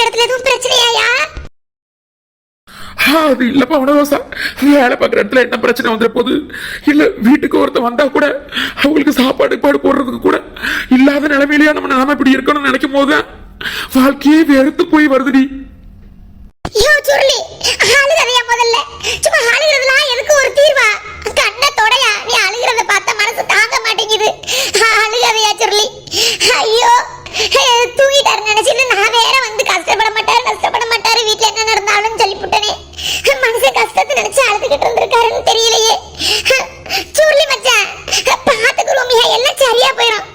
இடத்துல எதுவும் பிரச்சனையாயா? அது இல்லப்பா வனரோசா வேலை பார்க்குற இடத்துல என்ன பிரச்சனை வந்துட போகுது இல்லை வீட்டுக்கு ஒருத்தன் வந்தா கூட அவங்களுக்கு சாப்பாடு பாடு போடுறதுக்கு கூட இல்லாத நிலைமையிலேயே நம்ம நிலைமை இப்படி இருக்கணும்னு நினைக்கும் போது வாழ்க்கையே வெறுத்து போய் வருதுடி. ஐயோ சுருளி. அழுகிறதையா முதல்ல. சும்மா அழுகிறதுலாம் எனக்கு ஒரு தீர்வா? கண்ண தொடையா? நீ அழுகிறத பார்த்தா மனசு தாங்க மாட்டேங்குது. அழுகிறதையா சுருளி. ஐயோ தூங்கிட்டாரு நினைச்சிட்டு நான் வேற வந்து கஷ்டம் மாட்டாரு கஷ்டப்பட மாட்டாரு வீட்டுல என்ன நடந்தாலும் சொல்லிவிட்டனே மனுஷன் கஷ்டத்தை நினைச்சு அழுதுகிட்டு இருந்திருக்காருன்னு தெரியலையே சுருளி மச்சான் பாத்துக்குறோம் எல்லாம் சரியா போயிடும்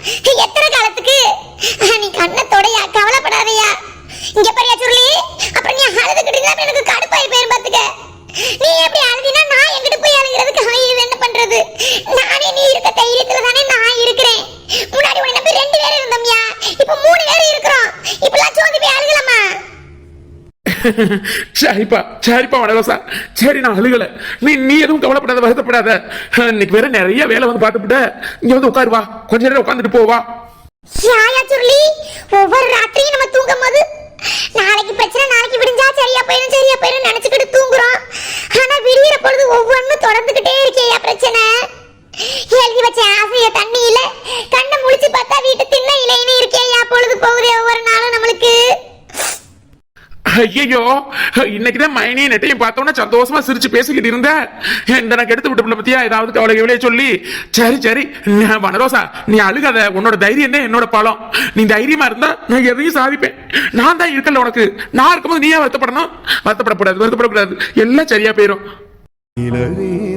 எத்தனை காலத்துக்கு நீ கண்ணை தொடையா கவலைப்படாதயா இங்க பாரியா சுருளி அப்புறம் நீ அழுதுகிட்டு இருந்தா எனக்கு கடுப்பாய் போயிரும் பாத்துக்க நீ எப்படி அழுதினா நான் எங்கிட்டு போய் அழுகிறதுக்கு இது என்ன பண்றது நானே நீ இருக்க தைரியத்துல தானே நான் இருக்கிறேன் முன்னாடி உன்னை நம்பி ரெண்டு பேரும் இருந்தோம்யா இப்ப மூணு பேரும் இருக்கிறோம். இப்பெல்லாம் சோர்ந்து போய் அழுகலாமா? சரிப்பா சரிப்பா வனரோசா சரி. நான் அழுகல. நீ நீ எதுவும் கவலைப்படாத வருத்தப்படாத. இன்னைக்கு வேற நிறைய வேலை வந்து பார்த்துவிட்ட இங்க வந்து உட்காரு வா. கொஞ்ச நேரம் உட்காந்துட்டு போவா யாயா சுருளி? ஒவ்வொரு ராத்திரியும் நம்ம தூங்கும் போது நாளைக்கு பிரச்சனை நாளைக்கு விடிஞ்சா சரியா போயிடும் சரியா போயிடும் நினைச்சுக்கிட்டு தூங்குறோம். ஆனா விடியிற பொழுது ஒவ்வொன்றும் தொடர்ந்துகிட்டே இருக்கேயா பிரச்சனை எழுதி வச்ச ஆசைய தண்ணியில கண்ணை முழிச்சு பார்த்தா வீட்டு திண்ண இலைன்னு இருக்கேயா பொழுது போகுதே ஒவ்வொரு நாளும் நம்மளுக்கு ஐயோ இன்னைக்குதான் மைனையும் நெட்டையும் பார்த்தோன்னா சந்தோஷமா சிரிச்சு பேசிக்கிட்டு இருந்த. இந்த நான் கெடுத்து விட்டு பத்தியா? ஏதாவது கவலை கவலையே சொல்லி சரி சரி வனரோசா நீ அழுகாத உன்னோட தைரியம் தான் என்னோட பலம். நீ தைரியமா இருந்தா நான் எதையும் சாதிப்பேன். நான் தான் இருக்கல உனக்கு. நான் இருக்கும்போது நீ வருத்தப்படணும். வருத்தப்படக்கூடாது வருத்தப்படக்கூடாது. எல்லாம் சரியா போயிடும்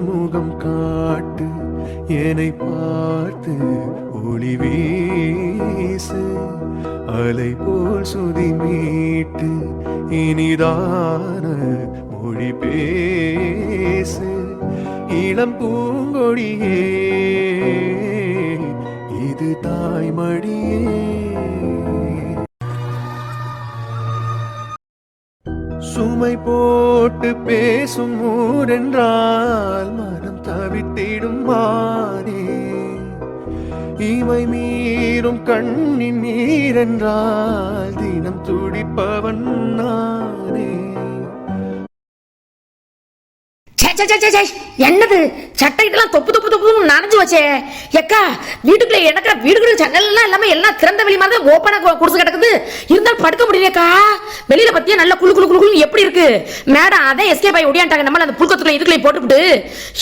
முகம் காட்டு என்னை பார்த்து ஒளி வீசு. அலை போல் சுதி மீட்டு இனிதான மொழி பேசு. இளம் பூங்கொடியே இது தாய்மடியே. சுமை போட்டு பேசும் ஊரென்றால் மனம் தவித்திடும் மாறே இமை மீறும் கண்ணின் நீரென்றால் தினம் துடிப்பவன் நான். ச்சே, ச்சே, ச்சே, என்னது? சட்டைக்கெல்லாம் தொப்பு தொப்பு தொப்புன்னு நனைஞ்சு வச்சே. எக்கா வீட்டுக்குள்ள எனக்கு வீடுக்குள்ள ஜன்னல்லாம் இல்லாம எல்லாம் திறந்த வெளி மாதிரி ஓப்பனா குடிச்சு கிடக்குது. இருந்தாலும் படுக்க முடியலையக்கா. வெளியில பத்தியா நல்ல குளு குழு குளு எப்படி இருக்கு? மேடம் அதே எஸ்கே பாய் ஒடியாண்டாங்க நம்மள அந்த புழுக்கத்துக்குள்ள இதுக்குள்ள போட்டுவிட்டு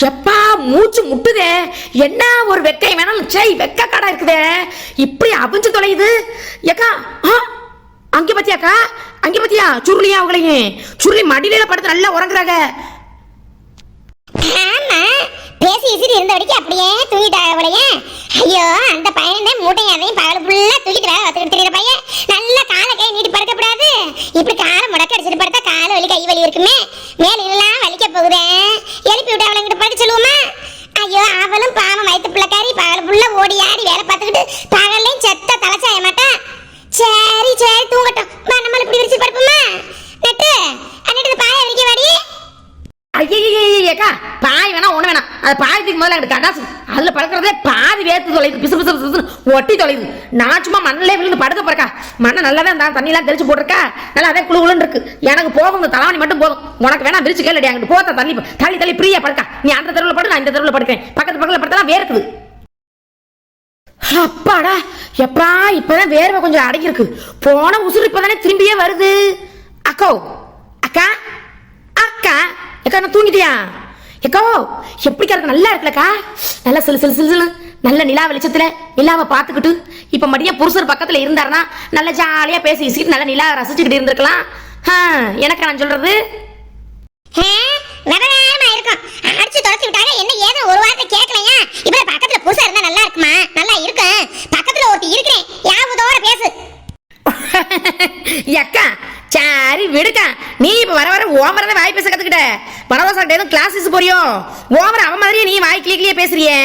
எப்பா மூச்சு முட்டுதே. என்ன ஒரு வெக்கை வேணாலும் சை வெக்க கடை இருக்குதே. இப்படி அபிஞ்சு தொலையுது. ஏக்கா ஆ பத்தியாக்கா? அங்கே பத்தியா? சுருளியா அவங்களையும். சுருளி மடியில படுத்து நல்லா உறங்குறாங்க ஆமா பேசி விசிறி அப்படியே தூங்கிட்டாங்க போலயே. ஐயோ அந்த பையன் தான் மூட்டையும் அதையும் பகல் ஃபுல்லா தூக்கிட்டு வேலை பார்த்துக்கிட்டு பையன்? நல்லா காலை கை நீட்டி படுக்கப்படாது இப்படி காலை முடக்க அடிச்சுட்டு படுத்தா காலை வலி கை வலி இருக்குமே. மேல எல்லாம் வலிக்க போகுதே. எழுப்பி விட்டு அவளை இங்கிட்டு படுக்க சொல்லுவோமா? ஐயோ அவளும் பாவம் வயிற்று பிள்ளைக்காரி பகல் ஃபுல்லா ஓடி ஆடி வேலை பார்த்துக்கிட்டு பகல்லையும் செத்த தலைச்சாய மாட்டா. சரி சரி தூங்கட்டும் வா நம்மள இப்படி விரிச்சு படுப்போமா நெட்டு அன்னிட்டு பாய விரிக்க வாடி ஐயேக்கா பாய் வேணா ஒண்ணு வேணாம் அது பாயத்துக்கு முதல்ல எனக்கு கடாசு அதில் படுக்கிறதே பாதி வேர்த்து தொலைது பிசு பிசு பிசு ஒட்டி தொலைது நான் சும்மா மண்ணிலே விழுந்து படுக்க போறக்கா மண்ணை நல்லா தான் தான் தண்ணிலாம் தெளிச்சு போட்டிருக்கா. நல்லா அதே குழு குழுன்னு இருக்கு. எனக்கு போகும் இந்த தலைவணி மட்டும் போதும். உனக்கு வேணா விரிச்சு கேளுடி அங்கிட்டு போத்த தள்ளி தள்ளி தள்ளி ஃப்ரீயா படுக்கா. நீ அந்த தெருவில் படு நான் இந்த தெருவில் படுக்கிறேன். பக்கத்து பக்கத்தில் படுத்தலாம் வேர்க்குது. அப்பாடா எப்பா இப்பதான் வேர்வை கொஞ்சம் அடங்கியிருக்கு. போன உசுறு இப்பதானே திரும்பியே வருது. அக்கோ அக்கா அக்கா அக்கா நான் தூங்கிட்டியா? எக்கோ எப்படி இருக்கு? நல்லா இருக்குல்லக்கா. நல்லா சிலு சிலு சிலு சிலு. நல்ல நிலா வெளிச்சத்துல நிலாவ பாத்துக்கிட்டு இப்ப மடியா புருஷர் பக்கத்துல இருந்தாருன்னா நல்ல ஜாலியா பேசி வீசிக்கிட்டு நல்ல நிலா ரசிச்சுக்கிட்டு இருந்திருக்கலாம். எனக்கு நான் சொல்றது இருக்கும். அடிச்சு துரத்தி என்ன ஏதோ ஒரு வார்த்தை கேட்கலையா? இப்ப பக்கத்துல புதுசா நல்லா இருக்குமா? நல்லா இருக்கும். பக்கத்துல ஒருத்தி இருக்கிறேன். யாவதோட பேசு. அக்கா சாரி விடுக்கா. நீ இப்ப வர வர ஓமரத வாய் வனவாசா எதுவும் கிளாஸஸ் போறியோ? ஓமர அவன் மாதிரியே நீ வாய் கிளிய கிளிய பேசுறியே?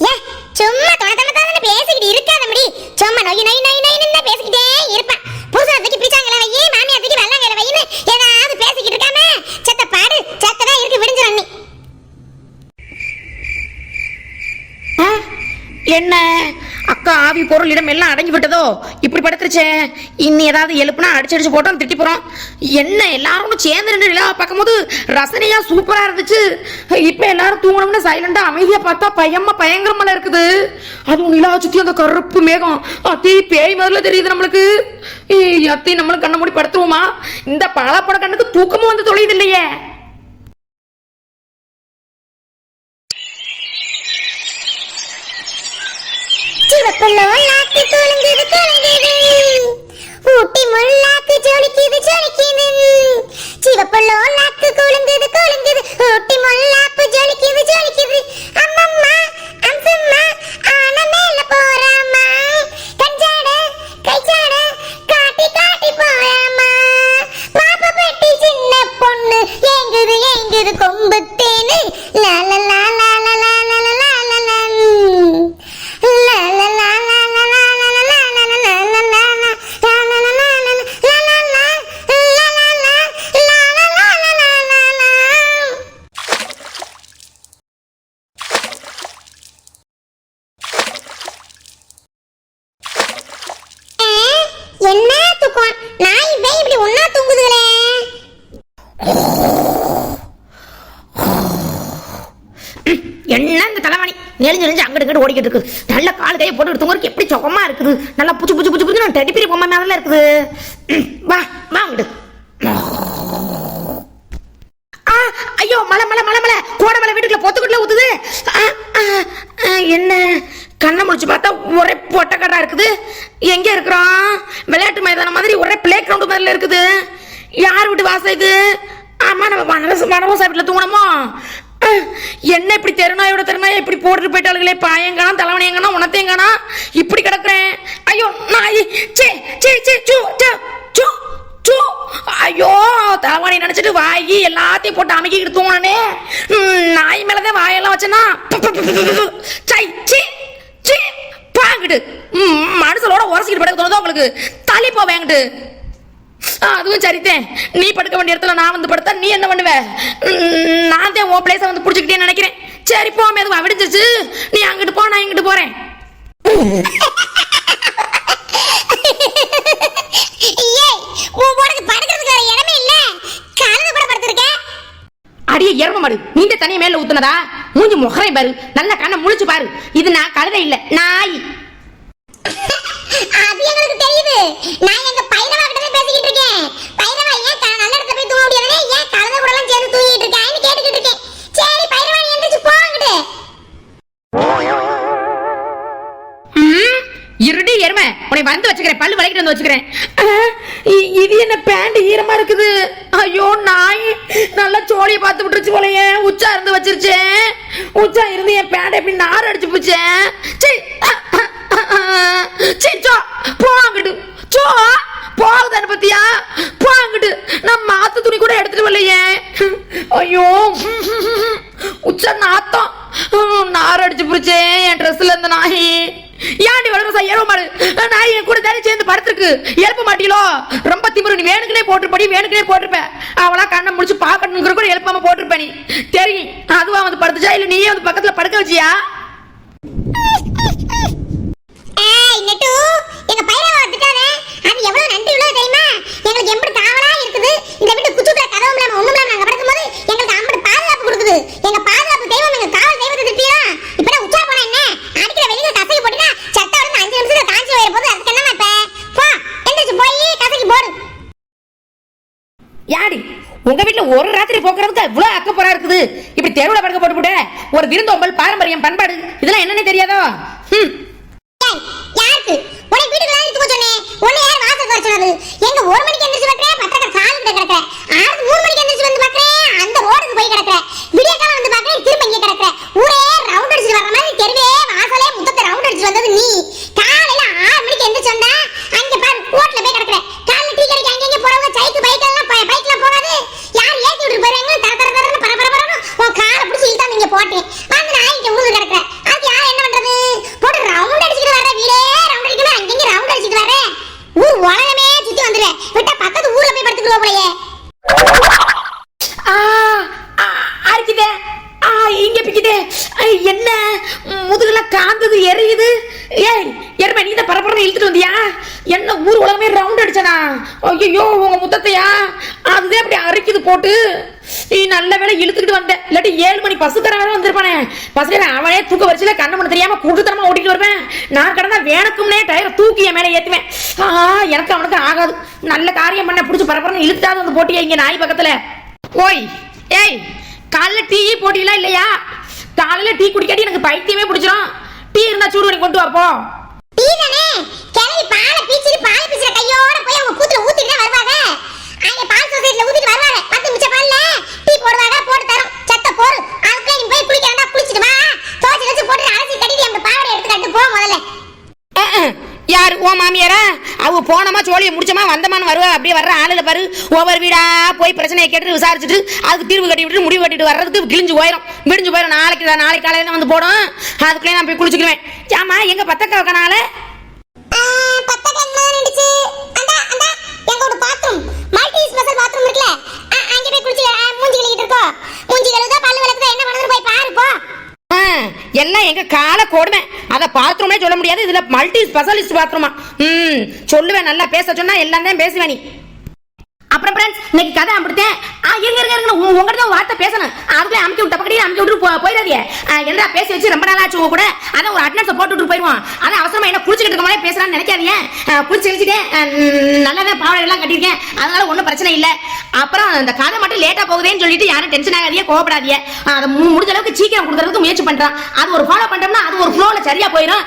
ஏ சும்மா தொணன்னு பேசிக்கிட்டு இருக்காத முடி சும்மா நொய் நொய் நொய் நொய்ன்னு தான் பேசிக்கிட்டே இருப்பேன். புருஷனை தூக்கி பிடிச்சாங்களே? வையே மாமியா தூக்கி வெள்ளாங்கல வையின்னு ஏதாவது பேசிக்கிட்டு இருக்காம? செத்த பாடு செத்ததான் இருக்கு விடிஞ்சிரும் நீ. ஆ? என்ன? அக்கா ஆவி பொருள் இடம் எல்லாம் அடங்கி விட்டதோ? இப்படி படுத்துருச்சே. இன்னி ஏதாவது எழுப்புனா அடிச்சு அடிச்சு போட்டோம் திட்டி போறோம் என்ன எல்லாரும் சேர்ந்து நின்று நிலாவை பார்க்கும்போது ரசனையா சூப்பரா இருந்துச்சு. இப்ப எல்லாரும் தூங்கணும்னு சைலண்டா அமைதியா பார்த்தா பயமா பயங்கரமா இருக்குது. அதுவும் நிலாவை சுத்தி அந்த கருப்பு மேகம். அத்தி பேய் முதல்ல தெரியுது நம்மளுக்கு. அத்தி நம்மளும் கண்ண மூடி படுத்துவோமா இந்த பழப்பட கண்ணுக்கு தூக்கமும் வந்து தொலையுது இல்லையே. சிவப்புள்ளவும் நாக்கு தொழுங்குது தொழுங்குது ஊட்டி முள்ளாக்கு ஜொலிக்குது ஜொலிக்குது. சிவப்புள்ளவும் நாக்கு கொழுங்குது கொழுங்குது ஊட்டி முள்ளாக்கு ஜொலிக்குது ஜொலிக்குது. அம்மம்மா அம்சம் நெளிஞ்சு நெளிஞ்சு அங்கிட்டு இங்கிட்டு ஓடிக்கிட்டு இருக்குது. நல்ல கால் கையை போட்டு தூங்குறதுக்கு எப்படி சொக்கமா இருக்குது. நல்லா புச்சு புச்சு புச்சு புச்சு டெடிப்பிரி பொம்மை மேலே இருக்குது. வா வா அங்கிட்டு. ஐயோ மலை மலை மலை மலை. கோடை மலை வீட்டுக்குள்ள பொத்துக்கிட்டுல ஊத்துது. என்ன? கண்ணை முடிச்சு பார்த்தா ஒரே பொட்டக்கடா இருக்குது. எங்க இருக்கிறோம் விளையாட்டு மைதானம் மாதிரி ஒரே பிளே கிரவுண்ட் மாதிரில இருக்குது. யார் வீட்டு வாசம் இது? ஆமா நம்ம மனரச மனரசா வீட்டுல தூங்கணுமோ? என்ன இப்படி தெருநாயோட தெருநாய் இப்படி போட்டுட்டு போயிட்டாளுங்களே பாயங்கானா தலைவனியங்கானா உனத்தையங்கானா இப்படி கிடக்குறேன். ஐயோ நாய் சே சே சே சூ சே, சூ சூ. ஐயோ தலைவாணி நினைச்சிட்டு வாயி எல்லாத்தையும் போட்டு அமைக்கிட்டு தூங்கினே நாய் மேலதான் வாயெல்லாம் வச்சனா சை சி சி பாங்கிட்டு மனுஷனோட உரசிக்கிட்டு படுக்க தோணுதோ உங்களுக்கு? தள்ளி போவேங்கிட்டு அதுவும் சரித்தேன் நீ படுக்க வேண்டிய இடத்துல நான் வந்து படுத்தா நீ என்ன பண்ணுவ? நான் தான் உன் பிளேஸை வந்து பிடிச்சிக்கிட்டேன்னு நினைக்கிறேன். சரி போ மெதுவா விடிஞ்சிச்சு நீ அங்கிட்டு போ நான் இங்கிட்டு போறேன். அடியே எரும மாடு. நீண்ட தனியை மேல ஊத்துனதா? மூஞ்சி முகரை பாரு. நல்ல கண்ணை முழிச்சு பாரு. இது நான் கழுதை இல்ல நாய். அது எங்களுக்கு தெரியுது. நான் வந்து வச்சுக்கிறேன். இது என்ன பேண்ட் ஈரமா இருக்குது? ஐயோ நாய். நல்லா சோழியை பார்த்து விட்டுருச்சு போலயே. உச்சா இருந்து வச்சிருச்சேன் உச்சா இருந்து என் பேண்ட் எப்படி நார் அடிச்சு போச்சேன் சரி சரி சோ போ சோ போகுதானு பத்தியா? போங்கிட்டு நான் மாத்து துணி கூட எடுத்துட்டு வரலையே. ஐயோ உச்சா நாத்தம். நார் அடிச்சு புடிச்சே என் ட்ரெஸ்ல இருந்த நாய் ஏன்டி வளர்ற ஏற மாடு நாய் என் கூட தானே சேர்ந்து படத்துக்கு எழுப்ப மாட்டீங்களோ? ரொம்ப திமிரு. நீ வேணுக்குனே போட்டிருப்படி வேணுக்குனே போட்டிருப்பேன் அவளா கண்ணை முடிச்சு பார்க்கணுங்கிற கூட எழுப்பாம போட்டிருப்பேன் நீ. தெரியும். அதுவா வந்து படுத்துச்சா? இல்லை நீயே வந்து பக்கத்துல படுக்க வச்சியா ஏய் நெட்டு எங்க பைரவா திட்டாத அது எவ்வளவு நன்றி உள்ளது தெரியுமா எங்களுக்கு எப்படி காவலா இருக்குது இந்த வீட்டு குச்சுக்குள்ள கதவும் இல்லாம ஒண்ணும் இல்லாம நாங்க படுக்கும்போது எங்களுக்கு அம்பட்டு பாதுகாப்பு கொடுக்குது எங்க பாதுகாப்பு தெய்வம் எங்க காவல் தெய்வத்தை திட்டியா இப்பதான் உச்சா போனா என்ன அடிக்கிற வெளியில கசக்கி போட்டுனா சட்டை வந்து அஞ்சு நிமிஷத்துல காஞ்சி போயிட போது அதுக்கு என்னமா இப்ப போ எந்திரிச்சு போய் கசக்கி போடு யாடி உங்க வீட்ல ஒரு ராத்திரி போக்குறதுக்கு இருக்குது. இப்படி தெருவுல படுக்க போட்டு போட்டு ஒரு விருந்தோம்பல் பாரம்பரியம் பண்பாடு இதெல்லாம் என்னன்னு தெரியாதோ? ஹம். ஏய், யாருக்கு? உனக்கு வீட்டுக்கு தான் தூக்க சொன்னேன் உன்னை யார் வாசல் வர சொன்னது? எங்க ஒரு மணிக்கு எந்திரிச்சு பார்க்கறேன் பத்திரக்க கால் கிட்ட கிடக்குற. ஆறு மூணு மணிக்கு எந்திரிச்சு வந்து பார்க்கறேன் அந்த ரோடுக்கு போய் கிடக்குற. விடிய காலம் வந்து பார்க்கறேன் திரும்ப இங்கே கிடக்குற. ஊரே ரவுண்ட் அடிச்சுட்டு வர்ற மாதிரி தெருவே வாசலே முத்தத்தை ரவுண்ட் அடிச்சுட்டு வந்தது நீ காலையில ஆறு மணிக்கு எந்திரிச்சு வந்தா அங்க பாரு ரோட்ல போய் கிடக்குற கால்ல மாட்டேன் அந்த நான் இங்க ஊரு கிடக்குறேன் அதுக்கு யார் என்ன பண்றது? போட்டு ரவுண்ட் அடிச்சுட்டு வர வீடே ரவுண்ட் அடிக்கணும்? அங்கங்க ரவுண்ட் அடிச்சுட்டு வரேன் ஊர் உலகமே சுத்தி வந்துடுவேன் விட்டா பக்கத்து ஊர்ல போய் படுத்துக்கிறோம் போலயே. ஆ, ஆ, அரிக்குதே. இங்க பிக்குதே. என்ன? முதுகுல காந்தது எரியுது. ஏய் எருமை நீ தான் பரபரன்னு இழுத்துட்டு வந்தியா? என்ன ஊர் உலகமே ரவுண்ட் அடிச்சனா? ஐயோ உங்க முத்தத்தையா? அதுதான் அப்படி அரைக்குது போட்டு. நீ நல்ல வேளை இழுத்துக்கிட்டு வந்தேன் இல்லாட்டி ஏழு மணி பசுக்கரை வேலை வந்திருப்பானே. பசுக்கரை அவனே தூக்க வச்சுல கண்ணு பண்ண தெரியாம குடுத்தரமா ஓட்டிட்டு வருவேன். நான் கடந்தா வேணுக்கும்னே டயர் தூக்கி என் மேல ஏத்துவேன். ஆ எனக்கு அவனுக்கு ஆகாது. நல்ல காரியம் பண்ண பிடிச்சி பரபரன்னு இழுத்தாது வந்து போட்டியா இங்கே நாய் பக்கத்துல. ஓய் ஏய் காலைல டீ போட்டிலாம் இல்லையா? காலையில டீ குடிக்காட்டி எனக்கு பைத்தியமே பிடிச்சிரும். டீ இருந்தா சூடு பண்ணி கொண்டு வாப்போ டீ தானே? கிளவி பாலை பீச்சிட்டு பால் பீச்சுற கையோட போய் அவங்க கூத்துல ஊத்திட்டு வருவாங்க. அங்க பால் சொசைட்டில ஊத்திட்டு பத்து நிமிஷம் பால்ல. டீ போடுவாங்க போட்டு தரும். சத்த போடு. அதுக்குள்ள நீ போய் குளிக்க வேண்டாம் குளிச்சிட்டு வா. தோச்சு வச்சு போட்டு அலசி கட்டிட்டு அந்த பாவடை எடுத்து கட்டு. போ முதல்ல. யாரு? ஓ மாமியாரா? அவ போனமா சோழியை முடிச்சமா வந்தமான்னு வருவா. அப்படியே வர்ற ஆளுல பாரு. ஒவ்வொரு வீடா போய் பிரச்சனையை கேட்டு விசாரிச்சுட்டு அதுக்கு தீர்வு கட்டி விட்டு முடிவு கட்டிட்டு வர்றதுக்கு கிழிஞ்சு போயிடும் விடிஞ்சு போயிடும் நாளைக்கு நாளைக்கு காலையில வந்து போடும். அதுக்குள்ளே நான் போய் குளிச்சுக்குவேன் ஆமா எங்க பத்தக்கா கனால பத்த கண்ணா நின்னுச்சு அந்த அந்த எங்களோட பாத்ரூம் மல்டி ஸ்பெஷல் பாத்ரூம் இருக்குல அ- அங்க போய் குளிச்சு அ, மூஞ்சி கழுவிட்டு இருக்கோ மூஞ்சி கழுவுதா பல்லு விளக்குதா என்ன பண்ணுறது போய் பாரு போ ஆ, எல்லாம் எங்க கால கொடுமை? அதை பாத்ரூமே சொல்ல முடியாது. இதுல மல்டி ஸ்பெஷலிஸ்ட் பாத்ரூமா ம் சொல்லுவேன் நல்லா பேச சொன்னா எல்லாம் தான் பேசுவேன் நீ. அப்புறம் ஃப்ரெண்ட்ஸ் இன்னைக்கு கதை அப்படித்தேன் ஆ இருங்க இருங்க இருங்க. உங்கள்கிட்ட தான் ஒரு வார்த்தை பேசணும். அதுக்குள்ளே அமுக்கி விட்ட பக்கடி அமுக்கி விட்டு போ- போயிடாதீங்க. என்னடா பேசி வச்சு ரொம்ப நாள் ஆச்சு உங்க கூட? அதான் ஒரு அட்டனன்ஸ் போட்டு விட்டு போயிடுவோம் அதான் அவசரமாக என்ன குளிச்சுக்கிட்டு இருக்க மாதிரி பேசுறான்னு நினைக்காதீங்க. குளிச்சு வச்சுட்டேன் நல்லா தான் பாவடை எல்லாம் கட்டியிருக்கேன். அதனால ஒன்றும் பிரச்சனை இல்லை. அப்புறம் அந்த கதை மட்டும் லேட்டாக போகுதேன்னு சொல்லிட்டு யாரும் டென்ஷன் ஆகாதீங்க கோவப்படாதீங்க. அதை மு- முடிஞ்ச அளவுக்கு சீக்கிரம் கொடுக்கறதுக்கு முயற்சி பண்ணுறான் அது ஒரு ஃபாலோ பண்ணுறோம்னா அது ஒரு ஃப்ளோவில் சரியாக போயிடும்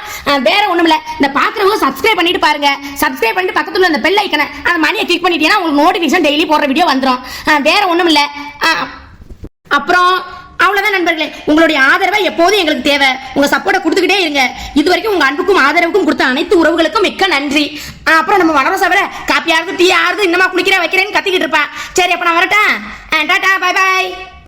வேற ஒண்ணும் இல்ல இந்த பாக்குறவங்க சப்ஸ்கிரைப் பண்ணிட்டு பாருங்க. சப்ஸ்கிரைப் பண்ணிட்டு பக்கத்துல உள்ள அந்த பெல் ஐக்கனை அந்த மணியை கிளிக் பண்ணிட்டீங்கன்னா உங்களுக்கு நோட்டிபிகேஷன் டெய்லி போடுற வீடியோ வந்துடும் வேற ஒண்ணும் இல்ல ஆ, அப்புறம் அவ்வளவுதான் நண்பர்களே. உங்களுடைய ஆதரவை எப்போதும் எங்களுக்கு தேவை. உங்க சப்போர்ட்டை கொடுத்துக்கிட்டே இருங்க. இது வரைக்கும் உங்க அன்புக்கும் ஆதரவுக்கும் கொடுத்த அனைத்து உறவுகளுக்கும் மிக்க நன்றி. ஆ, அப்புறம் நம்ம வளர விட காப்பி ஆறுது டீ ஆறுது இன்னமா குளிக்கிற வைக்கிறேன்னு கத்திக்கிட்டு இருப்பேன் சரி அப்ப நான் வரட்டேன் டாட்டா பை பாய்